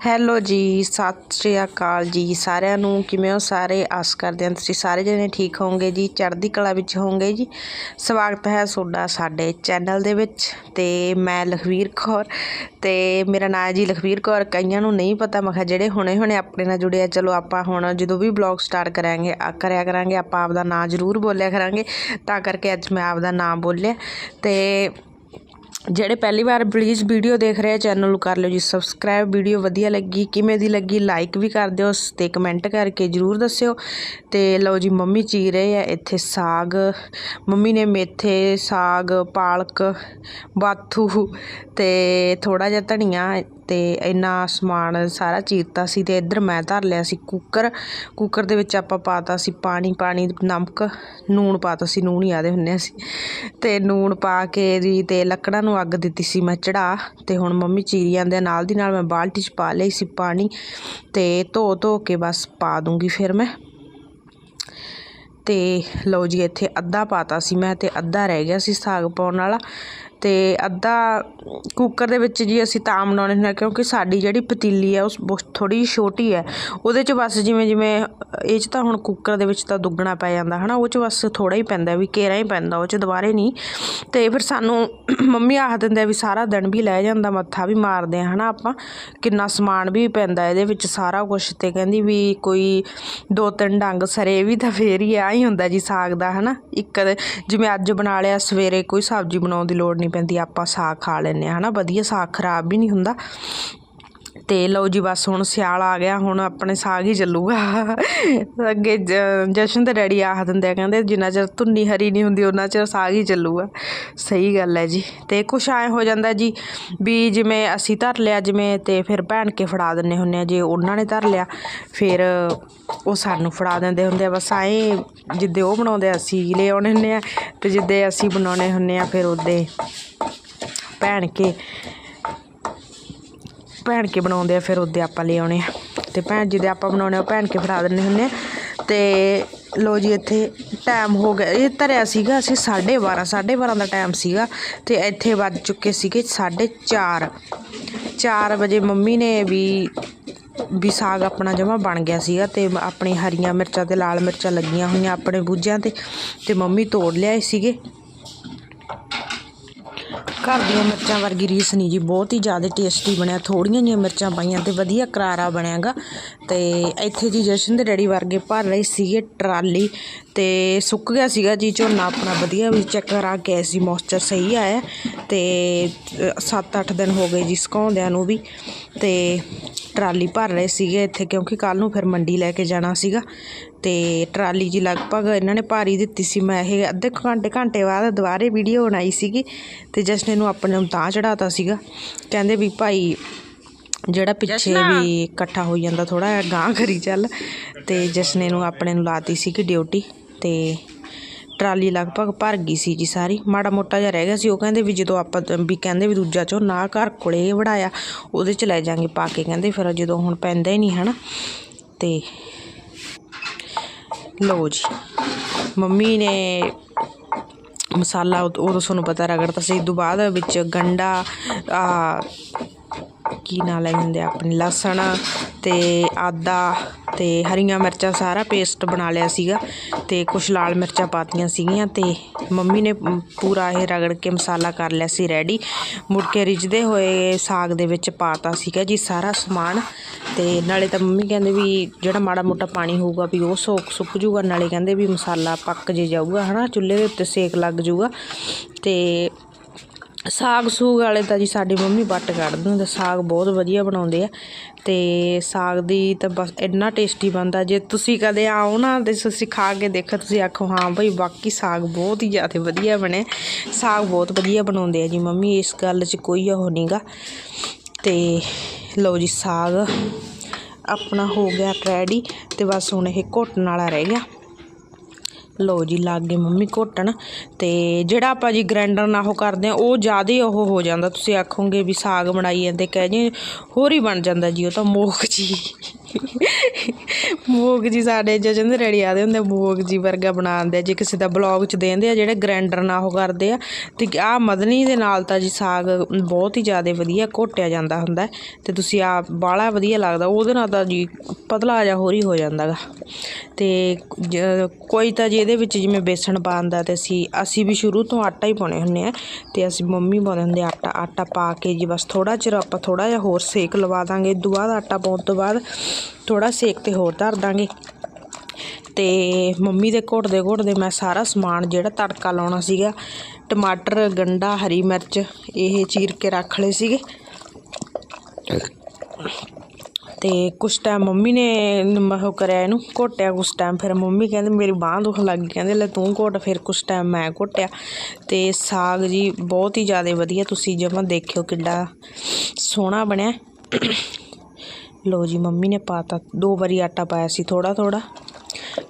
Hello ਜੀ, ਸਤਿ ਸ਼੍ਰੀ ਅਕਾਲ ਜੀ ਸਾਰਿਆਂ ਨੂੰ। ਕਿਵੇਂ ਹੋ ਸਾਰੇ? ਆਸ ਕਰਦੇ ਹਾਂ ਤੁਸੀਂ ਸਾਰੇ ਜਣੇ ਠੀਕ ਹੋਵੋਗੇ ਜੀ। ਚੜ੍ਹਦੀ ਕਲਾ ਵਿੱਚ ਹੋਵੋਗੇ ਜੀ। ਸਵਾਗਤ ਹੈ ਤੁਹਾਡਾ ਸਾਡੇ ਚੈਨਲ ਦੇ ਵਿੱਚ ਤੇ ਮੈਂ ਲਖਵੀਰ ਕੌਰ ਤੇ ਮੇਰਾ ਨਾਮ ਹੈ ਜੀ ਲਖਵੀਰ ਕੌਰ। ਕਈਆਂ ਨੂੰ ਨਹੀਂ ਪਤਾ, ਮੈਂ ਕਿਹਾ ਜਿਹੜੇ ਹੁਣੇ ਹੁਣੇ ਆਪਣੇ ਨਾਲ ਜੁੜੇ ਆ, ਚਲੋ ਆਪਾਂ ਹੁਣ ਜਦੋਂ ਵੀ ਬਲੌਗ ਸਟਾਰਟ ਕਰਾਂਗੇ ਆ ਕਰਿਆ ਕਰਾਂਗੇ, ਆਪਾਂ ਆਪਦਾ ਨਾਮ ਜ਼ਰੂਰ ਬੋਲਿਆ ਕਰਾਂਗੇ। ਤਾਂ ਕਰਕੇ ਅੱਜ ਮੈਂ ਆਪਦਾ ਨਾਮ ਬੋਲਿਆ ਤੇ ਜਿਹੜੇ ਪਹਿਲੀ ਵਾਰ ਪਲੀਜ਼ ਵੀਡੀਓ ਦੇਖ ਰਹੇ ਚੈਨਲ ਨੂੰ ਕਰ ਲਿਓ ਜੀ। ਸਬਸਕ੍ਰਾਈਬ ਵੀਡੀਓ ਵਧੀਆ ਲੱਗੀ, ਕਿਵੇਂ ਦੀ ਲੱਗੀ ਲਾਈਕ ਵੀ ਕਰ ਦਿਓ ਤੇ ਕਮੈਂਟ ਕਰਕੇ ਜਰੂਰ ਦੱਸਿਓ। ਤੇ ਲਓ ਜੀ, ਮੰਮੀ ਚੀ ਰਹੇ ਆ ਇੱਥੇ ਸਾਗ। ਮੰਮੀ ਨੇ ਮੇਥੇ, ਸਾਗ, ਪਾਲਕ, ਬਾਥੂ ਤੇ ਥੋੜਾ ਜਿਹਾ ਧਨੀਆ ਤੇ ਇੰਨਾ ਸਮਾਨ ਸਾਰਾ ਚੀਰਤਾ ਸੀ ਤੇ ਇੱਧਰ ਮੈਂ ਧਰ ਲਿਆ ਸੀ ਕੁੱਕਰ। ਕੁੱਕਰ ਦੇ ਵਿੱਚ ਆਪਾਂ ਪਾਤਾ ਸੀ ਪਾਣੀ ਪਾਣੀ, ਨਮਕ, ਨੂਣ ਪਾਤਾ ਸੀ, ਨੂਣ ਹੀ ਆਦੇ ਹੁੰਨੇ ਸੀ ਤੇ ਨੂਣ ਪਾ ਕੇ ਜੀ ਤੇ ਲੱਕੜਾਂ ਨੂੰ ਅੱਗ ਦਿੱਤੀ ਸੀ ਮੈਂ ਚੜਾ ਤੇ ਹੁਣ ਮੰਮੀ ਚੀਰੀ ਜਾਂਦੇ ਨਾਲ ਦੀ ਨਾਲ ਮੈਂ ਬਾਲਟੀ 'ਚ ਪਾ ਲਈ ਸੀ ਪਾਣੀ ਤੇ ਧੋ ਧੋ ਕੇ ਬਸ ਪਾ ਦੂੰਗੀ ਫਿਰ ਮੈਂ। ਤੇ ਲਓ ਜੀ ਇੱਥੇ ਅੱਧਾ ਪਾਤਾ ਸੀ ਮੈਂ ਤੇ ਅੱਧਾ ਰਹਿ ਗਿਆ ਸੀ ਸਾਗ ਪਾਉਣ ਵਾਲਾ। ਅਤੇ ਅੱਧਾ ਕੁੱਕਰ ਦੇ ਵਿੱਚ ਜੀ ਅਸੀਂ ਤਾਂ ਬਣਾਉਂਦੇ ਹੁੰਦੇ ਹਾਂ, ਕਿਉਂਕਿ ਸਾਡੀ ਜਿਹੜੀ ਪਤੀਲੀ ਹੈ, ਉਸ ਥੋੜ੍ਹੀ ਜਿਹੀ ਛੋਟੀ ਹੈ। ਉਹਦੇ 'ਚ ਬਸ ਜਿਵੇਂ ਜਿਵੇਂ ਇਹ 'ਚ ਤਾਂ ਹੁਣ ਕੁੱਕਰ ਦੇ ਵਿੱਚ ਤਾਂ ਦੁੱਗਣਾ ਪੈ ਜਾਂਦਾ ਹੈ ਨਾ ਉਹ 'ਚ ਬਸ ਥੋੜ੍ਹਾ ਹੀ ਪੈਂਦਾ, ਵੀ ਘੇਰਾ ਹੀ ਪੈਂਦਾ, ਉਹ 'ਚ ਦੁਬਾਰੇ ਨਹੀਂ। ਅਤੇ ਫਿਰ ਸਾਨੂੰ ਮੰਮੀ ਆਖ ਦਿੰਦੇ ਵੀ ਸਾਰਾ ਦਿਨ ਵੀ ਲੈ ਜਾਂਦਾ ਮੱਥਾ, ਵੀ ਮਾਰਦੇ ਆ ਨਾ ਆਪਾਂ? ਕਿੰਨਾ ਸਮਾਨ ਵੀ ਪੈਂਦਾ ਇਹਦੇ ਵਿੱਚ ਸਾਰਾ ਕੁਛ ਤੇ ਕਹਿੰਦੀ ਵੀ ਕੋਈ ਦੋ ਤਿੰਨ ਡੰਗ ਸਰੇ ਵੀ ਤਾਂ ਫੇਰ ਹੀ ਆ ਹੀ ਹੁੰਦਾ ਜੀ ਸਾਗ ਦਾ ਹੈ ਨਾ ਇੱਕ ਜਿਵੇਂ ਅੱਜ ਬਣਾ ਲਿਆ, ਸਵੇਰੇ ਕੋਈ ਸਬਜ਼ੀ ਬਣਾਉਣ ਦੀ ਲੋੜ ਨਹੀਂ ਪੈਂਦੀ ਆਪਾਂ ਸਾਗ ਖਾ ਲੈਂਦੇ ਹਾਂ ਹੈ ਨਾ ਵਧੀਆ ਸਾਗ ਖਰਾਬ ਵੀ ਨਹੀਂ ਹੁੰਦਾ। ਤੇ ਲਓ ਜੀ ਬਸ ਹੁਣ ਸਿਆਲ ਆ ਗਿਆ, ਹੁਣ ਆਪਣੇ ਸਾਗ ਹੀ ਚੱਲੂਗਾ। ਅੱਗੇ ਜਸ਼ਨ ਤੇ ਡੈਡੀ ਆਖ ਦਿੰਦੇ ਆ, ਕਹਿੰਦੇ ਜਿੰਨਾ ਚਿਰ ਧੁੰਨੀ ਹਰੀ ਨਹੀਂ ਹੁੰਦੀ, ਉਹਨਾਂ ਚਿਰ ਸਾਗ ਹੀ ਚੱਲੂਗਾ। ਸਹੀ ਗੱਲ ਹੈ ਜੀ। ਤੇ ਕੁਛ ਐ ਹੋ ਜਾਂਦਾ ਜੀ ਵੀ ਜਿਵੇਂ ਅਸੀਂ ਧਰ ਲਿਆ ਜਿਵੇਂ ਤੇ ਫਿਰ ਭੈਣ ਕੇ ਫੜਾ ਦਿੰਨੇ ਹੁੰਨੇ ਆ, ਜੇ ਉਹਨਾਂ ਨੇ ਧਰ ਲਿਆ, ਫਿਰ ਉਹ ਸਾਨੂੰ ਫੜਾ ਦਿੰਦੇ ਹੁੰਦੇ ਆ। ਬਸ ਐਂ ਜਿੱਦੇ ਉਹ ਬਣਾਉਂਦੇ ਅਸੀਂ ਲੈ ਆਉਣੇ ਹੁੰਨੇ ਆ, ਤੇ ਜਿੱਦੇ ਅਸੀਂ ਬਣਾਉਣੇ ਹੁੰਨੇ ਆ, ਫਿਰ ਉਹਦੇ ਭੈਣ ਕੇ ਭੈਣ ਕੇ ਬਣਾਉਂਦੇ ਆ, ਫਿਰ ਉਹਦੇ ਆਪਾਂ ਲੈ ਆਉਣੇ ਆ। ਤੇ ਭੈਣ ਜੀ ਦੇ ਆਪਾਂ ਬਣਾਉਣੇ ਆ, ਉਹ ਭੈਣ ਕੇ ਫੜਾ ਦਿੰਨੇ ਹੁੰਨੇ ਆ। ਤੇ ਲੋ ਜੀ, ਇੱਥੇ ਟਾਈਮ ਹੋ ਗਿਆ। ਇਹ ਧਰਿਆ ਸੀਗਾ ਅਸੀਂ 12:30 12:30 ਦਾ ਟਾਈਮ ਸੀਗਾ। ਤੇ ਇੱਥੇ ਵੱਜ ਚੁੱਕੇ ਸੀਗੇ 4:30 4 ਵਜੇ ਮੰਮੀ ਨੇ ਵੀ ਵੀ ਸਾਗ ਆਪਣਾ ਜਮਾ ਬਣ ਗਿਆ ਸੀਗਾ ਤੇ ਆਪਣੀ ਹਰੀਆਂ ਮਿਰਚਾਂ ਤੇ ਲਾਲ ਮਿਰਚਾਂ ਲੱਗੀਆਂ ਹੋਈਆਂ ਆਪਣੇ ਬੂਝਿਆਂ ਤੇ। ਤੇ ਮੰਮੀ ਤੋੜ ਲਿਆਏ ਸੀਗੇ। ਘਰ ਦੀਆਂ ਮਿਰਚਾਂ ਵਰਗੀ ਰੀਸ ਨਹੀਂ ਜੀ, ਬਹੁਤ ਹੀ ਜ਼ਿਆਦਾ ਟੇਸਟੀ ਬਣਿਆ, ਥੋੜੀਆਂ ਜਿਹੀਆਂ ਮਿਰਚਾਂ ਪਾਈਆਂ ਤੇ ਵਧੀਆ ਕਰਾਰਾ ਬਣਿਆਗਾ ਤੇ ਇੱਥੇ ਜੀ ਜਸ਼ਨ ਦੇ ਡੈਡੀ ਵਰਗੇ ਭਰ ਰਹੇ ਸੀਗੇ ਟਰਾਲੀ ਤੇ ਸੁੱਕ ਗਿਆ ਸੀਗਾ ਜੀ ਝੋਨਾ ਆਪਣਾ ਵਧੀਆ ਵੀ ਚੈੱਕ ਕਰਾ ਕੇ ਸੀ ਮੋਇਸਚਰ ਸਹੀ ਆਇਆ ਤੇ 7-8 ਦਿਨ ਹੋ ਗਏ ਜੀ ਸੁਕਾਉਂਦਿਆਂ ਨੂੰ ਵੀ ਤੇ ਟਰਾਲੀ ਭਰ ਰਹੇ ਸੀਗੇ ਇੱਥੇ ਕਿਉਂਕਿ ਕੱਲ ਨੂੰ ਫਿਰ ਮੰਡੀ ਲੈ ਕੇ ਜਾਣਾ ਸੀਗਾ ਤੇ ਟਰਾਲੀ ਜੀ ਲਗਭਗ ਇਹਨਾਂ ਨੇ ਭਾਰੀ ਦਿੱਤੀ ਸੀ ਮੈਂ ਇਹ ਅੱਧੇ ਘੰਟੇ ਘੰਟੇ ਬਾਅਦ ਦੁਬਾਰੇ ਵੀਡੀਓ ਬਣਾਈ ਸੀਗੀ ਤੇ ਜਸਨੇ ਨੂੰ ਆਪਣੇ ਨੂੰ ਤਾਂ ਚੜਾਤਾ ਸੀਗਾ ਕਹਿੰਦੇ ਵੀ ਭਾਈ ਜਿਹੜਾ ਪਿੱਛੇ ਵੀ ਇਕੱਠਾ ਹੋ ਜਾਂਦਾ ਥੋੜਾ ਗਾਂ ਕਰੀ ਚੱਲ ਤੇ ਜਸਨੇ ਨੂੰ ਆਪਣੇ ਨੂੰ ਲਾਤੀ ਸੀ ਕਿ ਡਿਊਟੀ ਤੇ ਟਰਾਲੀ ਲਗਭਗ ਭਰ ਗਈ ਸੀ ਜੀ ਸਾਰੀ। ਮਾੜਾ ਮੋਟਾ ਜਿਹਾ ਰਹਿ ਗਿਆ ਸੀ। ਉਹ ਕਹਿੰਦੇ ਵੀ ਜਦੋਂ ਆਪਾਂ, ਵੀ ਕਹਿੰਦੇ ਵੀ ਦੂਜਾ 'ਚੋਂ ਨਾ ਘਰ ਕੋਲੇ ਵੜਾਇਆ, ਉਹਦੇ ਚ ਲੈ ਜਾਾਂਗੇ ਪਾ ਕੇ ਕਹਿੰਦੇ, ਫਿਰ ਜਦੋਂ ਹੁਣ ਪੈਂਦਾ ਹੀ ਨਹੀਂ ਹਨਾ। ਤੇ ਲਓ ਜੀ, ਮੰਮੀ ਨੇ ਮਸਾਲਾ ਉਹ ਤਾਂ ਤੁਹਾਨੂੰ ਪਤਾ ਰਗੜਤਾ ਸੀ। ਤੋਂ ਬਾਅਦ ਵਿੱਚ ਗੰਡਾ ਆ ਕੀ ਨਾਲ ਲੈ ਜਾਂਦੇ ਆਪਣੇ, ਲਸਣ ਤੇ ਆਦਾ ਤੇ ਹਰੀਆਂ ਮਿਰਚਾਂ ਸਾਰਾ ਪੇਸਟ ਬਣਾ ਲਿਆ ਸੀਗਾ ਤੇ ਕੁਝ ਲਾਲ ਮਿਰਚਾਂ ਪਾਤੀਆਂ ਸੀਗੀਆਂ ਤੇ ਮੰਮੀ ਨੇ ਪੂਰਾ ਇਹ ਰਗੜ ਕੇ ਮਸਾਲਾ ਕਰ ਲਿਆ ਸੀ ਰੈਡੀ ਮੁੜ ਕੇ ਰਿਜਦੇ ਹੋਏ ਸਾਗ ਦੇ ਵਿੱਚ ਪਾਤਾ ਸੀਗਾ ਜੀ ਸਾਰਾ ਸਮਾਨ ਤੇ ਨਾਲੇ ਤਾਂ ਮੰਮੀ ਕਹਿੰਦੇ ਵੀ ਜਿਹੜਾ ਮਾੜਾ ਮੋਟਾ ਪਾਣੀ ਹੋਊਗਾ ਵੀ ਉਹ ਸੋਕ, ਸੁੱਕ ਜੂਗਾ ਨਾਲੇ ਕਹਿੰਦੇ ਵੀ ਮਸਾਲਾ ਪੱਕ ਜੇ ਜਾਊਗਾ, ਹਨਾ? ਚੁੱਲ੍ਹੇ ਦੇ ਉੱਤੇ ਸੇਕ ਲੱਗ ਜੂਗਾ ਤੇ ਸਾਗ ਸੂਗ ਵਾਲੇ ਤਾਂ ਜੀ ਸਾਡੀ ਮੰਮੀ ਵੱਟ ਕੱਢਦੇ ਹੁੰਦੇ ਸਾਗ ਬਹੁਤ ਵਧੀਆ ਬਣਾਉਂਦੇ ਆ। ਤੇ ਸਾਗ ਦੀ ਤਾਂ ਬਸ ਇੰਨਾ ਟੇਸਟੀ ਬਣਦਾ, ਜੇ ਤੁਸੀਂ ਕਦੇ ਆਓ ਨਾ ਤੇ ਤੁਸੀਂ ਖਾ ਕੇ ਦੇਖੋ, ਤੁਸੀਂ ਆਖੋ, ਹਾਂ ਭਾਈ ਬਾਕੀ ਸਾਗ ਬਹੁਤ ਹੀ ਜ਼ਿਆਦਾ ਵਧੀਆ ਬਣੇ ਸਾਗ ਬਹੁਤ ਵਧੀਆ ਬਣਾਉਂਦੇ ਆ ਜੀ ਮੰਮੀ, ਇਸ ਗੱਲ 'ਚ ਕੋਈ ਉਹ ਨਹੀਂਗਾ ਤੇ ਲਓ ਜੀ ਸਾਗ ਆਪਣਾ ਹੋ ਗਿਆ ਰੈਡੀ ਤੇ ਬਸ ਹੁਣ ਇਹ ਘੁੱਟਣ ਵਾਲਾ ਰਹਿ ਗਿਆ। ਲਓ ਜੀ, ਲੱਗ ਗਏ ਮੰਮੀ ਘੋਟਣ। ਤੇ ਜਿਹੜਾ ਆਪਾਂ ਜੀ ਗ੍ਰੈਂਡਰ ਨਾਲ ਉਹ ਕਰਦੇ ਆ, ਉਹ ਜ਼ਿਆਦਾ ਉਹ ਹੋ ਜਾਂਦਾ। ਤੁਸੀਂ ਆਖੋਗੇ ਵੀ ਸਾਗ ਬਣਾਈ ਜਾਂਦੇ, ਕਹਿ ਜੀ, ਹੋਰ ਹੀ ਬਣ ਜਾਂਦਾ ਜੀ, ਉਹ ਤਾਂ ਮੋਖ ਜੀ। ਮੂਗ ਜੀ ਸਾਡੇ ਜਜਨ ਦੇ ਰੈਡੀ ਆਦੇ ਹੁੰਦੇ ਮੂਗ ਜੀ ਵਰਗਾ ਬਣਾਉਂਦੇ ਜੇ ਕਿਸੇ ਦਾ ਬਲੌਗ ਚ ਦੇਂਦੇ ਆ, ਜਿਹੜੇ ਗ੍ਰੈਂਡਰ ਨਾਲ ਉਹ ਕਰਦੇ ਆ। ਤੇ ਆ ਮਦਨੀ ਦੇ ਨਾਲ ਤਾਂ ਜੀ ਸਾਗ ਬਹੁਤ ਹੀ ਜ਼ਿਆਦਾ ਵਧੀਆ ਘੋਟਿਆ ਜਾਂਦਾ ਹੁੰਦਾ ਹੈ। ਤੇ ਤੁਸੀਂ ਆ ਬਾਲਾ ਵਧੀਆ ਲੱਗਦਾ, ਉਹਦੇ ਨਾਲ ਤਾਂ ਜੀ ਪਤਲਾ ਜਿਹਾ ਹੋਰ ਹੀ ਹੋ ਜਾਂਦਾਗਾ ਤੇ ਜ- ਕੋਈ ਤਾਂ ਜੀ ਇਹਦੇ ਵਿੱਚ ਜਿਵੇਂ ਬੇਸਣ ਪਾਉਂਦਾ ਤੇ ਅਸੀਂ ਅਸੀਂ ਵੀ ਸ਼ੁਰੂ ਤੋਂ ਆਟਾ ਹੀ ਪਾਉਣੇ ਹੁੰਨੇ ਆ। ਤੇ ਅਸੀਂ ਮੰਮੀ ਪਾਉਂਦੇ ਹੁੰਦੇ ਆਟਾ ਆਟਾ ਪਾ ਕੇ ਜੀ ਬਸ ਥੋੜਾ ਚਿਰ ਆਪਾਂ ਥੋੜਾ ਜਿਹਾ ਹੋਰ ਸੇਕ ਲਵਾ ਦਾਂਗੇ। ਇਸ ਤੋਂ ਬਾਅਦ ਆਟਾ ਪਾਉਣ ਤੋਂ ਬਾਅਦ ਥੋੜਾ ਸੇਕ ਤੇ ਹੋਰ ਧਰ ਦਾਂਗੇ। ਤੇ ਮੰਮੀ ਦੇ ਘੋਟਦੇ ਘੋਟਦੇ ਮੈਂ ਸਾਰਾ ਸਮਾਨ ਜਿਹੜਾ ਤੜਕਾ ਲਾਉਣਾ ਸੀਗਾ, ਟਮਾਟਰ, ਗੰਡਾ, ਹਰੀ ਮਿਰਚ, ਇਹ ਚੀਰ ਕੇ ਰੱਖ ਲਏ ਸੀਗੇ। ਤੇ ਕੁਛ ਟਾਈਮ ਮੰਮੀ ਨੇ ਉਹ ਕਰਿਆ ਇਹਨੂੰ ਘੋਟਿਆ ਕੁਛ ਟਾਈਮ ਫਿਰ ਮੰਮੀ ਕਹਿੰਦੇ ਮੇਰੀ ਬਾਂਹ ਦੁਖਣ ਲੱਗ ਗਈ, ਕਹਿੰਦੇ ਲੈ ਤੂੰ ਘੋਟ, ਫਿਰ ਕੁਛ ਟਾਈਮ ਮੈਂ ਘੋਟਿਆ। ਤੇ ਸਾਗ ਜੀ ਬਹੁਤ ਹੀ ਜ਼ਿਆਦਾ ਵਧੀਆ, ਤੁਸੀਂ ਜਮਾਂ ਦੇਖਿਓ ਕਿੱਡਾ ਸੋਹਣਾ ਬਣਿਆ। ਲਓ ਜੀ, ਮੰਮੀ ਨੇ ਪਾਤਾ। ਦੋ ਵਾਰੀ ਆਟਾ ਪਾਇਆ ਸੀ ਥੋੜਾ ਥੋੜਾ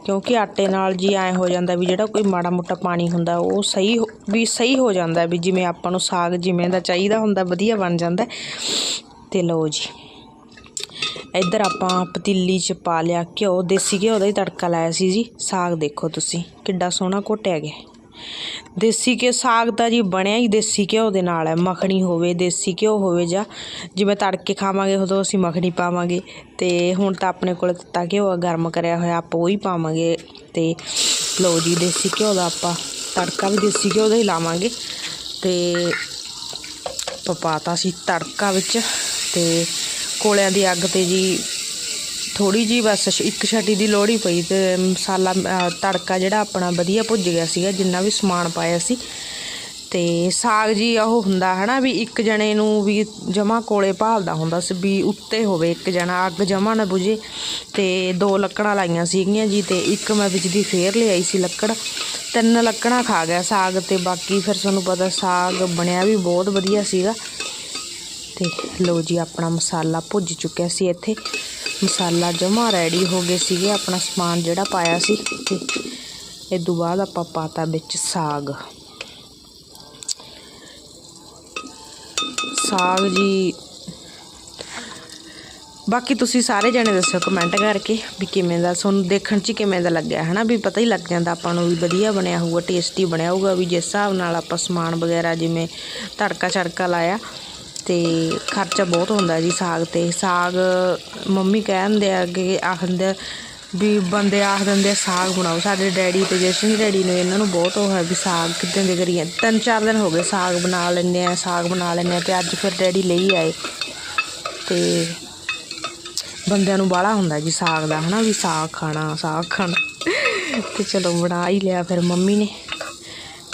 ਕਿਉਂਕਿ ਆਟੇ ਨਾਲ ਜੀ ਐ ਹੋ ਜਾਂਦਾ ਵੀ ਜਿਹੜਾ ਕੋਈ ਮਾੜਾ ਮੋਟਾ ਪਾਣੀ ਹੁੰਦਾ, ਉਹ ਸਹੀ ਹੋ- ਵੀ ਸਹੀ ਹੋ ਜਾਂਦਾ ਵੀ ਜਿਵੇਂ ਆਪਾਂ ਨੂੰ ਸਾਗ ਜਿਵੇਂ ਦਾ ਚਾਹੀਦਾ ਹੁੰਦਾ, ਵਧੀਆ ਬਣ ਜਾਂਦਾ। ਤੇ ਲਓ ਜੀ, ਇੱਧਰ ਆਪਾਂ ਪਤੀਲੀ 'ਚ ਪਾ ਲਿਆ ਘਿਓ, ਦੇਸੀ ਘਿਓ ਦਾ ਹੀ ਤੜਕਾ ਲਾਇਆ ਸੀ ਜੀ। ਸਾਗ ਦੇਖੋ ਤੁਸੀਂ, ਕਿੱਡਾ ਸੋਹਣਾ ਘੋਟਿਆ ਗਿਆ ਦੇਸੀ ਘਿਓ, ਸਾਗ ਤਾਂ ਜੀ ਬਣਿਆ ਹੀ ਦੇਸੀ ਘਿਓ ਦੇ ਨਾਲ ਹੈ, ਮੱਖਣੀ ਹੋਵੇ, ਦੇਸੀ ਘਿਓ ਹੋਵੇ ਜਾਂ ਜਿਵੇਂ ਤੜਕੇ ਖਾਵਾਂਗੇ ਉਦੋਂ ਅਸੀਂ ਮੱਖਣੀ ਪਾਵਾਂਗੇ ਤੇ ਹੁਣ ਤਾਂ ਆਪਣੇ ਕੋਲ ਤੱਤਾ ਘਿਓ ਆ, ਗਰਮ ਕਰਿਆ ਹੋਇਆ ਆਪਾਂ ਉਹ ਹੀ ਪਾਵਾਂਗੇ ਤੇ ਲਓ ਜੀ ਦੇਸੀ ਘਿਓ ਦਾ ਆਪਾਂ ਤੜਕਾ ਵੀ ਦੇਸੀ ਘਿਓ ਦਾ ਹੀ ਲਾਵਾਂਗੇ ਤੇ ਆਪਾਂ ਪਾਤਾ ਸੀ ਤੜਕਾ ਵਿੱਚ ਤੇ ਕੋਲਿਆਂ ਦੀ ਅੱਗ ਤੇ ਜੀ ਥੋੜੀ ਜੀ ਬਸ ਇੱਕ ਛਟੀ ਦੀ ਲੋੜ ਹੀ ਪਈ ਤੇ ਮਸਾਲਾ ਤੜਕਾ ਜਿਹੜਾ ਆਪਣਾ ਵਧੀਆ ਭੁੱਜ ਗਿਆ ਸੀਗਾ, ਜਿੰਨਾ ਵੀ ਸਮਾਨ ਪਾਇਆ ਸੀ। ਤੇ ਸਾਗ ਜੀ ਉਹ ਹੁੰਦਾ ਹਨਾ ਵੀ ਇੱਕ ਜਣੇ ਨੂੰ ਵੀ ਜਮਾ ਕੋਲੇ ਭਾਲਦਾ ਹੁੰਦਾ ਸੀ ਵੀ ਉੱਤੇ ਹੋਵੇ ਇੱਕ ਜਣਾ, ਅੱਗ ਜਮਾ ਨਾ ਬੁਝੇ। ਤੇ ਦੋ ਲੱਕੜਾਂ ਲਾਈਆਂ ਸੀਗੀਆਂ ਜੀ ਤੇ ਇੱਕ ਮੈਂ ਵਿੱਚ ਦੀ ਫੇਰ ਲਿਆਈ ਸੀ ਲੱਕੜ। ਤਿੰਨ ਲੱਕੜਾਂ ਖਾ ਗਿਆ ਸਾਗ ਤੇ ਬਾਕੀ ਫਿਰ ਤੁਹਾਨੂੰ ਪਤਾ ਸਾਗ ਬਣਿਆ ਵੀ ਬਹੁਤ ਵਧੀਆ ਸੀਗਾ। ਤੇ ਲਓ ਜੀ, ਆਪਣਾ ਮਸਾਲਾ ਭੁੱਜ ਚੁੱਕਿਆ ਸੀ ਇੱਥੇ। ਮਸਾਲਾ ਜਮਾ ਰੈਡੀ ਹੋ ਗਏ ਸੀਗੇ, ਆਪਣਾ ਸਮਾਨ ਜਿਹੜਾ ਪਾਇਆ ਸੀ। ਤੇ ਇਹ ਤੋਂ ਬਾਅਦ ਆਪਾਂ ਪਾਤਾ ਵਿੱਚ ਸਾਗ। ਸਾਗ ਜੀ, ਬਾਕੀ ਤੁਸੀਂ ਸਾਰੇ ਜਣੇ ਦੱਸੋ ਕਮੈਂਟ ਕਰਕੇ ਵੀ ਕਿਵੇਂ ਦਾ, ਤੁਹਾਨੂੰ ਦੇਖਣ 'ਚ ਕਿਵੇਂ ਦਾ ਲੱਗਿਆ, ਹਨਾ? ਵੀ ਪਤਾ ਹੀ ਲੱਗ ਜਾਂਦਾ ਆਪਾਂ ਨੂੰ ਵੀ ਵਧੀਆ ਬਣਿਆ ਹੋਊਗਾ ਟੇਸਟੀ ਬਣਿਆ ਹੋਊਗਾ, ਵੀ ਜਿਸ ਹਿਸਾਬ ਨਾਲ ਆਪਾਂ ਸਮਾਨ ਵਗੈਰਾ ਜਿਵੇਂ ਤੜਕਾ ਛੜਕਾ ਲਾਇਆ ਤੇ ਖਰਚਾ ਬਹੁਤ ਹੁੰਦਾ ਜੀ ਸਾਗ ਤੇ। ਸਾਗ ਮੰਮੀ ਕਹਿੰਦੇ ਆ ਕਿ ਆਖਦੇ ਆ ਵੀ ਬੰਦੇ ਆਖ ਦਿੰਦੇ ਆ, ਸਾਗ ਬਣਾਓ। ਸਾਡੇ ਡੈਡੀ ਤੇ ਜਸ਼ਨ ਡੈਡੀ ਨੂੰ ਇਹਨਾਂ ਨੂੰ ਬਹੁਤ ਉਹ ਹੈ ਵੀ ਸਾਗ ਕਿੱਦਾਂ ਦੇ ਕਰੀਏ। ਤਿੰਨ ਚਾਰ ਦਿਨ ਹੋ ਗਏ ਸਾਗ ਬਣਾ ਲੈਂਦੇ ਆ, ਸਾਗ ਬਣਾ ਲੈਂਦੇ ਆ ਤੇ ਅੱਜ ਫਿਰ ਡੈਡੀ ਲਈ ਆਏ। ਤੇ ਬੰਦਿਆਂ ਨੂੰ ਬਾਹਲਾ ਹੁੰਦਾ ਜੀ ਸਾਗ ਦਾ, ਹਨਾ ਵੀ ਸਾਗ ਖਾਣਾ ਸਾਗ ਖਾਣਾ। ਤੇ ਚਲੋ ਬਣਾ ਹੀ ਲਿਆ ਫਿਰ ਮੰਮੀ ਨੇ।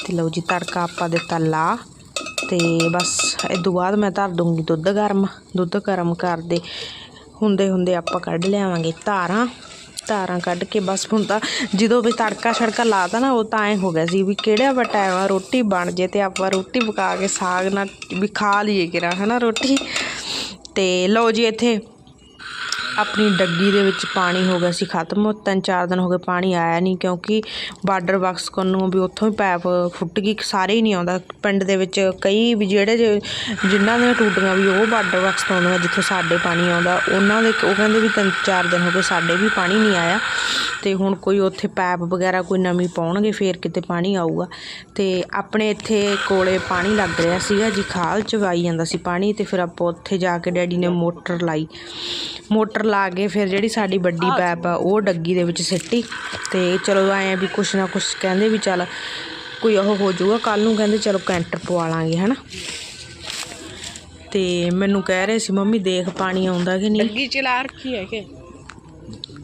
ਤੇ ਲਓ ਜੀ ਤੜਕਾ ਆਪਾਂ ਦਿੱਤਾ ਲਾ। ਤੇ ਬਸ ਇਹ ਤੋਂ ਬਾਅਦ ਮੈਂ ਧਰ ਦੂੰਗੀ ਦੁੱਧ ਗਰਮ। ਦੁੱਧ ਗਰਮ ਕਰਦੇ ਹੁੰਦੇ ਹੁੰਦੇ ਆਪਾਂ ਕੱਢ ਲਿਆਵਾਂਗੇ ਧਾਰਾਂ। ਧਾਰਾਂ ਕੱਢ ਕੇ ਬਸ ਹੁਣ ਤਾਂ ਜਦੋਂ ਵੀ ਤੜਕਾ ਛੜਕਾ ਲਾਤਾ ਨਾ, ਉਹ ਤਾਂ ਐ ਹੋ ਗਿਆ ਸੀ ਵੀ ਕਿਹੜਾ ਵਾ ਟਾਈਮ ਆ, ਰੋਟੀ ਬਣ ਜੇ ਤੇ ਆਪਾਂ ਰੋਟੀ ਪਕਾ ਕੇ ਸਾਗ ਨਾਲ ਵੀ ਖਾ ਲਈਏ ਕਿਰਾ ਹਨਾ ਰੋਟੀ? ਤੇ ਲਓ ਜੀ ਇੱਥੇ ਆਪਣੀ ਡੱਗੀ ਦੇ ਵਿੱਚ ਪਾਣੀ ਹੋ ਗਿਆ ਸੀ ਖਤਮ। ਤਿੰਨ ਚਾਰ ਦਿਨ ਹੋ ਗਏ ਪਾਣੀ ਆਇਆ ਨਹੀਂ ਕਿਉਂਕਿ ਬਾਰਡਰ ਬਾਕਸ ਨੂੰ ਵੀ ਉੱਥੋਂ ਹੀ ਪੈਪ ਫੁੱਟ ਗਈ, ਸਾਰੇ ਹੀ ਨਹੀਂ ਆਉਂਦਾ। ਪਿੰਡ ਦੇ ਵਿੱਚ ਕਈ ਵੀ ਜਿਹੜੇ ਜੇ- ਜਿਨ੍ਹਾਂ ਦੀਆਂ ਟੂਟੀਆਂ ਵੀ ਉਹ ਬਾਰਡਰ ਬਾਕਸ ਤੋਂ ਆਉਂਦੀਆਂ ਜਿੱਥੋਂ ਸਾਡੇ ਪਾਣੀ ਆਉਂਦਾ। ਉਹਨਾਂ ਦੇ ਉਹ ਕਹਿੰਦੇ ਵੀ ਤਿੰਨ ਚਾਰ ਦਿਨ ਹੋ ਗਏ ਸਾਡੇ ਵੀ ਪਾਣੀ ਨਹੀਂ ਆਇਆ ਤੇ ਹੁਣ ਕੋਈ ਉੱਥੇ ਪੈਪ ਵਗੈਰਾ ਕੋਈ ਨਵੀਂ ਪਾਉਣਗੇ, ਫੇਰ ਕਿਤੇ ਪਾਣੀ ਆਊਗਾ। ਤੇ ਆਪਣੇ ਇੱਥੇ ਕੋਲੇ ਪਾਣੀ ਲੱਗ ਰਿਹਾ ਸੀਗਾ ਜੀ, ਖਾਲ ਚ ਆਈ ਜਾਂਦਾ ਸੀ ਪਾਣੀ ਤੇ ਫਿਰ ਆਪਾਂ ਉੱਥੇ ਜਾ ਕੇ ਡੈਡੀ ਨੇ ਮੋਟਰ ਲਾਈ। ਮੋਟਰ ਲਾ ਕੇ ਫਿਰ ਜਿਹੜੀ ਸਾਡੀ ਵੱਡੀ ਪੈਪ ਆ ਉਹ ਡੱਗੀ ਦੇ ਵਿੱਚ ਸਿੱਟੀ ਤੇ ਚਲੋ ਆਏ ਆ ਵੀ ਕੁਛ ਨਾ ਕੁਛ ਕਹਿੰਦੇ ਵੀ ਚੱਲ ਕੋਈ ਉਹ ਹੋ ਜਾਊਗਾ। ਕੱਲ ਨੂੰ ਕਹਿੰਦੇ ਚਲੋ ਕੈਂਟਰ ਪਵਾ ਲਾਂਗੇ ਹਨਾ? ਤੇ ਮੈਨੂੰ ਕਹਿ ਰਹੇ ਸੀ ਮੰਮੀ ਦੇਖ ਪਾਣੀ ਆਉਂਦਾ ਕਿ ਨਹੀਂ? ਡੱਗੀ ਚਲਾ ਰੱਖੀ ਹੈ ਕਿ?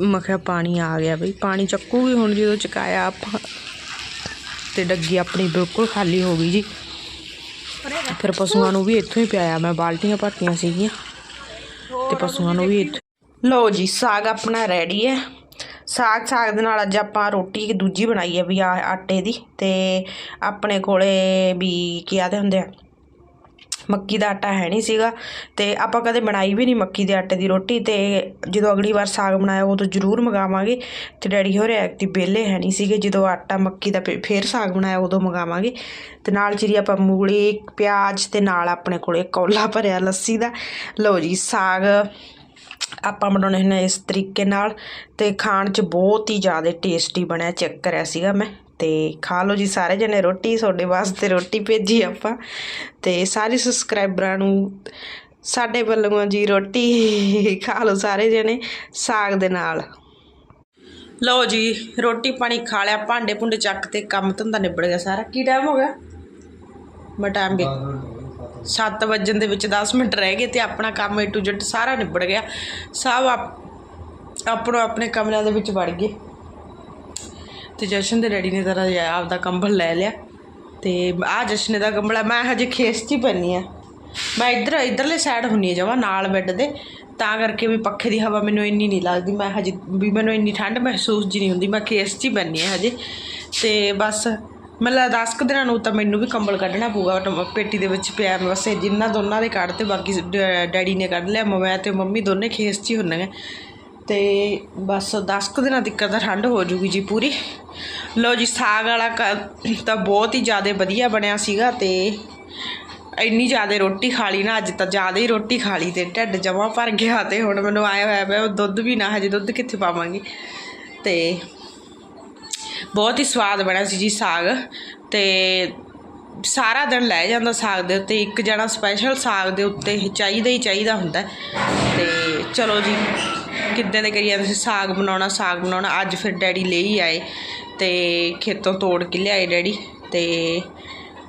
ਮੈਂ ਕਿਹਾ ਪਾਣੀ ਆ ਗਿਆ ਬਈ ਪਾਣੀ ਚੱਕੂਗੀ ਹੁਣ ਜਦੋਂ ਚਕਾਇਆ ਆਪਾਂ। ਤੇ ਡੱਗੀ ਆਪਣੀ ਬਿਲਕੁਲ ਖਾਲੀ ਹੋ ਗਈ ਜੀ। ਫਿਰ ਪਸ਼ੂਆਂ ਨੂੰ ਵੀ ਇੱਥੋਂ ਹੀ ਪਿਆਇਆ ਮੈਂ ਬਾਲਟੀਆਂ ਭਰਤੀਆਂ ਸੀਗੀਆਂ। ਤੇ ਪਸ਼ੂਆਂ ਨੂੰ ਵੀ ਇੱਥੋਂ ਲਓ ਜੀ, ਸਾਗ ਆਪਣਾ ਰੈਡੀ ਹੈ। ਸਾਗ ਸਾਗ ਦੇ ਨਾਲ ਅੱਜ ਆਪਾਂ ਰੋਟੀ ਇੱਕ ਦੂਜੀ ਬਣਾਈ ਹੈ ਵੀ ਆ ਆਟੇ ਦੀ ਤੇ ਆਪਣੇ ਕੋਲੇ ਵੀ ਕੀ ਆਦੇ ਹੁੰਦੇ ਆ, ਮੱਕੀ ਦਾ ਆਟਾ ਹੈ ਨਹੀਂ ਸੀਗਾ ਤੇ ਆਪਾਂ ਕਦੇ ਬਣਾਈ ਵੀ ਨਹੀਂ ਮੱਕੀ ਦੇ ਆਟੇ ਦੀ ਰੋਟੀ ਤੇ ਜਦੋਂ ਅਗਲੀ ਵਾਰ ਸਾਗ ਬਣਾਇਆ ਉਦੋਂ ਜ਼ਰੂਰ ਮੰਗਾਵਾਂਗੇ ਤੇ ਡੈਡੀ ਹੋ ਰਿਹਾ ਐਕਟੀ ਬੇਲੇ ਹੈ ਨਹੀਂ ਸੀਗੇ, ਜਦੋਂ ਆਟਾ ਮੱਕੀ ਦਾ ਫੇ- ਫੇਰ ਸਾਗ ਬਣਾਇਆ ਉਦੋਂ ਮੰਗਾਵਾਂਗੇ। ਤੇ ਨਾਲ ਜਿਹੜੀ ਆਪਾਂ ਮੂਲੀ, ਪਿਆਜ਼ ਤੇ ਨਾਲ ਆਪਣੇ ਕੋਲੇ ਕੌਲਾ ਭਰਿਆ ਲੱਸੀ ਦਾ। ਲਓ ਜੀ, ਸਾਗ ਆਪਾਂ ਬਣਾਉਣੇ ਹੁੰਦੇ ਹਾਂ ਇਸ ਤਰੀਕੇ ਨਾਲ ਤੇ ਖਾਣ 'ਚ ਬਹੁਤ ਹੀ ਜ਼ਿਆਦਾ ਟੇਸਟੀ ਬਣਿਆ ਚੈੱਕ ਕਰਿਆ ਸੀਗਾ ਮੈਂ ਤੇ ਖਾ ਲਓ ਜੀ ਸਾਰੇ ਜਣੇ ਰੋਟੀ, ਤੁਹਾਡੇ ਵਾਸਤੇ ਰੋਟੀ ਭੇਜੀ ਆਪਾਂ ਤੇ ਸਾਰੇ ਸਬਸਕ੍ਰਾਈਬਰਾਂ ਨੂੰ ਸਾਡੇ ਵੱਲੋਂ ਜੀ ਰੋਟੀ ਖਾ ਲਓ ਸਾਰੇ ਜਣੇ ਸਾਗ ਦੇ ਨਾਲ। ਲਓ ਜੀ, ਰੋਟੀ ਪਾਣੀ ਖਾ ਲਿਆ, ਭਾਂਡੇ ਭੁੰਡੇ ਚੱਕ ਤੇ ਕੰਮ ਧੰਦਾ ਨਿਬੜ ਗਿਆ ਸਾਰਾ। ਕੀ ਟਾਈਮ ਹੋ ਗਿਆ? ਮੈਂ ਟਾਈਮ ਵੀ 7 ਵਜਣ ਦੇ ਵਿੱਚ 10 ਮਿੰਟ ਰਹਿ ਗਏ ਤੇ ਆਪਣਾ ਕੰਮ ਏ ਟੂ ਜ਼ੈਡ ਸਾਰਾ ਨਿਬੜ ਗਿਆ। ਸਭ ਆਪ- ਆਪਣੋ ਆਪਣੇ ਕਮਰਿਆਂ ਦੇ ਵਿੱਚ ਵੜ ਗਏ। ਤੇ ਜਸ਼ਨ ਦੇ ਡੈਡੀ ਨੇ ਤਾਂ ਆਪਦਾ ਕੰਬਲ ਲੈ ਲਿਆ। ਤੇ ਆ ਜਸ਼ਨ ਦਾ ਕੰਬਲ ਆ, ਮੈਂ ਹਜੇ ਖੇਸ 'ਚ ਹੀ ਪੈਣੀ ਆ। ਮੈਂ ਇੱਧਰ, ਇੱਧਰਲੇ ਸਾਈਡ ਹੁੰਨੀ ਆ ਜਮਾ, ਨਾਲ ਬੈੱਡ ਦੇ। ਤਾਂ ਕਰਕੇ ਵੀ ਪੱਖੇ ਦੀ ਹਵਾ ਮੈਨੂੰ ਇੰਨੀ ਨਹੀਂ ਲੱਗਦੀ। ਮੈਂ ਹਜੇ ਵੀ ਮੈਨੂੰ ਇੰਨੀ ਠੰਡ ਮਹਿਸੂਸ ਜੀ ਨਹੀਂ ਹੁੰਦੀ। ਮੈਂ ਖੇਸ 'ਚ ਹੀ ਪੈਣੀ ਆ ਹਜੇ। ਤੇ ਬਸ ਮਤਲਬ 10 ਕੁ ਦਿਨਾਂ ਨੂੰ ਤਾਂ ਮੈਨੂੰ ਵੀ ਕੰਬਲ ਕੱਢਣਾ ਪਊਗਾ, ਟਮ- ਪੇਟੀ ਦੇ ਵਿੱਚ ਪਿਆ ਮੈਂ ਬਸ ਇਹ ਜਿੰਨਾ ਦੋਨਾਂ ਦੇ ਕੱਢ ਤੇ ਬਾਕੀ ਡ- ਡੈਡੀ ਨੇ ਕੱਢ ਲਿਆ, ਮੈਂ ਤੇ ਮੰਮੀ ਦੋਨੇ ਖੇਸ 'ਚ ਹੀ ਹੁੰਨੇ ਤੇ ਬਸ 10 ਕੁ ਦਿਨਾਂ ਤੱਕ ਤਾਂ ਠੰਡ ਹੋ ਜੂਗੀ ਜੀ ਪੂਰੀ। ਲਓ ਜੀ, ਸਾਗ ਵਾਲਾ ਕ- ਤਾਂ ਬਹੁਤ ਹੀ ਜ਼ਿਆਦਾ ਵਧੀਆ ਬਣਿਆ ਸੀਗਾ ਤੇ ਇੰਨੀ ਜ਼ਿਆਦਾ ਰੋਟੀ ਖਾ ਲਈ ਨਾ, ਅੱਜ ਤਾਂ ਜ਼ਿਆਦਾ ਹੀ ਰੋਟੀ ਖਾ ਲਈ ਤੇ ਢਿੱਡ ਜਮਾ ਭਰ ਗਿਆ ਤੇ ਹੁਣ ਮੈਨੂੰ ਆਇਆ ਹੋਇਆ ਪਿਆ ਦੁੱਧ ਵੀ ਨਾ, ਹਜੇ ਦੁੱਧ ਕਿੱਥੇ ਪਾਵਾਂਗੀ? ਤੇ ਬਹੁਤ ਹੀ ਸਵਾਦ ਬਣਿਆ ਸੀ ਜੀ ਸਾਗ ਤੇ ਸਾਰਾ ਦਿਨ ਲੈ ਜਾਂਦਾ ਸਾਗ ਦੇ ਉੱਤੇ, ਇੱਕ ਜਣਾ ਸਪੈਸ਼ਲ ਸਾਗ ਦੇ ਉੱਤੇ ਚਾਹੀਦਾ ਹੀ ਚਾਹੀਦਾ ਹੁੰਦਾ। ਤੇ ਚਲੋ ਜੀ, ਕਿੱਦਾਂ ਦੇ ਕਰੀ ਜਾਂਦੇ ਸੀ ਸਾਗ ਬਣਾਉਣਾ ਸਾਗ ਬਣਾਉਣਾ, ਅੱਜ ਫਿਰ ਡੈਡੀ ਲੈ ਹੀ ਆਏ ਤੇ ਖੇਤੋਂ ਤੋੜ ਕੇ ਲਿਆਏ ਡੈਡੀ ਤੇ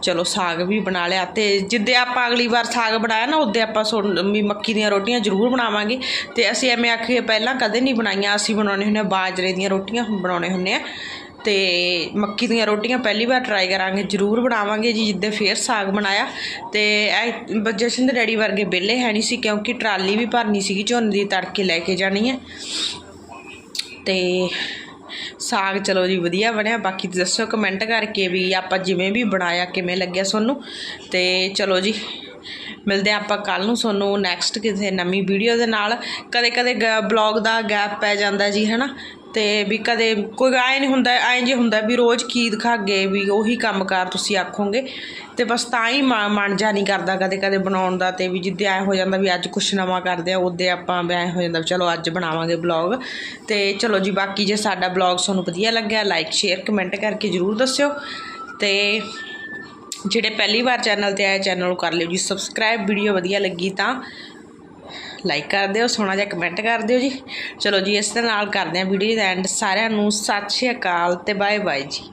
ਚਲੋ ਸਾਗ ਵੀ ਬਣਾ ਲਿਆ ਤੇ ਜਿੱਦੇ ਆਪਾਂ ਅਗਲੀ ਵਾਰ ਸਾਗ ਬਣਾਇਆ ਨਾ ਉਹਦੇ ਆਪਾਂ ਸੁਣ- ਵੀ ਮੱਕੀ ਦੀਆਂ ਰੋਟੀਆਂ ਜ਼ਰੂਰ ਬਣਾਵਾਂਗੇ। ਤੇ ਅਸੀਂ ਐਵੇਂ ਆਖੀਏ, ਪਹਿਲਾਂ ਕਦੇ ਨਹੀਂ ਬਣਾਈਆਂ, ਅਸੀਂ ਬਣਾਉਣੇ ਹੁੰਦੇ ਆ ਬਾਜਰੇ ਦੀਆਂ ਰੋਟੀਆਂ ਬਣਾਉਣੇ ਹੁੰਦੇ ਆ ਤੇ ਮੱਕੀ ਦੀਆਂ ਰੋਟੀਆਂ ਪਹਿਲੀ ਵਾਰ ਟਰਾਈ ਕਰਾਂਗੇ, ਜ਼ਰੂਰ ਬਣਾਵਾਂਗੇ ਜੀ, ਜਿੱਦੇ ਫੇਰ ਸਾਗ ਬਣਾਇਆ। ਤੇ ਇਹ ਜਸ਼ਨ ਦੇ ਡੈਡੀ ਵਰਗੇ ਵਿਹਲੇ ਹੈ ਨਹੀਂ ਸੀ, ਕਿਉਂਕਿ ਟਰਾਲੀ ਵੀ ਭਰਨੀ ਸੀਗੀ, ਝੋਨੇ ਦੀ ਤੜਕੇ ਲੈ ਕੇ ਜਾਣੀ ਹੈ। ਤੇ ਸਾਗ ਚਲੋ ਜੀ ਵਧੀਆ ਬਣਿਆ, ਬਾਕੀ ਦੱਸੋ ਕਮੈਂਟ ਕਰਕੇ ਵੀ ਆਪਾਂ ਜਿਵੇਂ ਵੀ ਬਣਾਇਆ, ਕਿਵੇਂ ਲੱਗਿਆ ਤੁਹਾਨੂੰ ਤੇ ਚਲੋ ਜੀ, ਮਿਲਦੇ ਹਾਂ ਆਪਾਂ ਕੱਲ ਨੂੰ ਤੁਹਾਨੂੰ ਨੈਕਸਟ ਕਿਸੇ ਨਵੀਂ ਵੀਡੀਓ ਦੇ ਨਾਲ। ਕਦੇ ਕਦੇ ਬਲੌਗ ਦਾ ਗੈਪ ਪੈ ਜਾਂਦਾ ਜੀ, ਹਨਾ? ਤੇ ਵੀ ਕਦੇ ਕੋਈ ਐ ਨਹੀਂ ਹੁੰਦਾ, ਐਂ ਜੇ ਹੁੰਦਾ ਵੀ ਰੋਜ਼ ਕੀ ਦਿਖਾਗੇ ਵੀ ਉਹੀ ਕੰਮ ਕਾਰ ਤੁਸੀਂ ਆਖੋਗੇ, ਤੇ ਬਸ ਤਾਂ ਹੀ ਮ- ਮਨ ਜਾ ਨਹੀਂ ਕਰਦਾ ਕਦੇ ਕਦੇ ਬਣਾਉਣ ਦਾ ਤੇ ਵੀ ਜਿੱਦੇ ਐ ਹੋ ਜਾਂਦਾ ਵੀ ਅੱਜ ਕੁਛ ਨਵਾਂ ਕਰਦੇ ਆ, ਉਹਦੇ ਆਪਾਂ ਵੀ ਐ ਹੋ ਜਾਂਦਾ ਵੀ ਚਲੋ ਅੱਜ ਬਣਾਵਾਂਗੇ ਬਲੌਗ ਤੇ ਚਲੋ ਜੀ, ਬਾਕੀ ਜੇ ਸਾਡਾ ਬਲੌਗ ਤੁਹਾਨੂੰ ਵਧੀਆ ਲੱਗਿਆ ਲਾਈਕ ਸ਼ੇਅਰ ਕਮੈਂਟ ਕਰਕੇ ਜਰੂਰ ਦੱਸਿਓ। ਤੇ ਜਿਹੜੇ ਪਹਿਲੀ ਵਾਰ ਚੈਨਲ ਤੇ ਆਏ ਚੈਨਲ ਨੂੰ ਕਰ ਲਿਓ ਜੀ ਸਬਸਕ੍ਰਾਈਬ ਵੀਡੀਓ ਵਧੀਆ ਲੱਗੀ ਤਾਂ ਲਾਈਕ ਕਰ ਦਿਓ, ਸੋਹਣਾ ਜਿਹਾ ਕਮੈਂਟ ਕਰ ਦਿਓ ਜੀ। ਚਲੋ ਜੀ, ਇਸ ਦੇ ਨਾਲ ਕਰਦੇ ਹਾਂ ਵੀਡੀਓ ਦਾ ਐਂਡ ਸਾਰਿਆਂ ਨੂੰ ਸਤਿ ਸ਼੍ਰੀ ਅਕਾਲ ਤੇ ਬਾਏ ਬਾਏ ਜੀ।